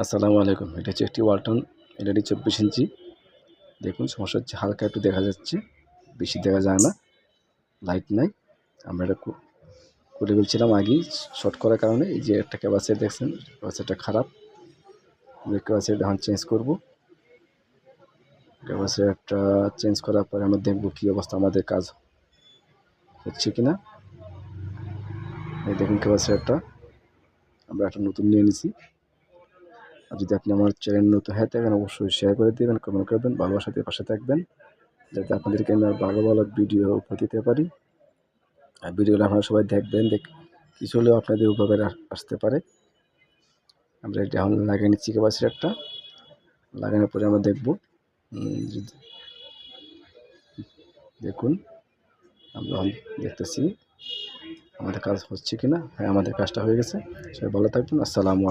আসসালামু আলাইকুম। এটা হচ্ছে একটি ওয়ালটন এলইডি চব্বিশ ইঞ্চি। দেখুন, সমস্যা হচ্ছে হালকা একটু দেখা যাচ্ছে, বেশি দেখা যায় না, লাইট নাই। আমরা এটা করে ফেলছিলাম আগেই, শর্ট করার কারণে। এই যে একটা ক্যাপাসিটি দেখছেন ক্যাপাসিটিটা খারাপ। আমরা ক্যাপাসিটি এখন চেঞ্জ করব। ক্যাপাসিটারটা চেঞ্জ করার পরে আমরা দেখব কী অবস্থা আমাদের কাজ হচ্ছে কি না। এই দেখুন ক্যাপাসিটারটা। আমরা একটা নতুন নিয়ে নিছি। আর যদি আপনি আমার চ্যানেল নতুন হয়ে থাকেন, অবশ্যই শেয়ার করে দেবেন কমেন্ট করবেন ভালোবাসাতে পাশে থাকবেন, যাতে আপনাদেরকে আমি আর ভালো ভালো ভিডিও উপহার দিতে পারি। আর ভিডিওগুলো আপনারা সবাই দেখবেন, দেখ, কিছু হলেও আপনাদের উপকারে আস- আসতে পারে। আমরা এটা এখন লাগিয়ে নিচ্ছি একটা লাগানোর পরে আমরা দেখব দেখুন, আমরা দেখতেছি, আমাদের কাজ হচ্ছে কি না হ্যাঁ আমাদের কাজটা হয়ে গেছে। সবাই ভালো থাকবেন, আসসালামু আলাইকুম।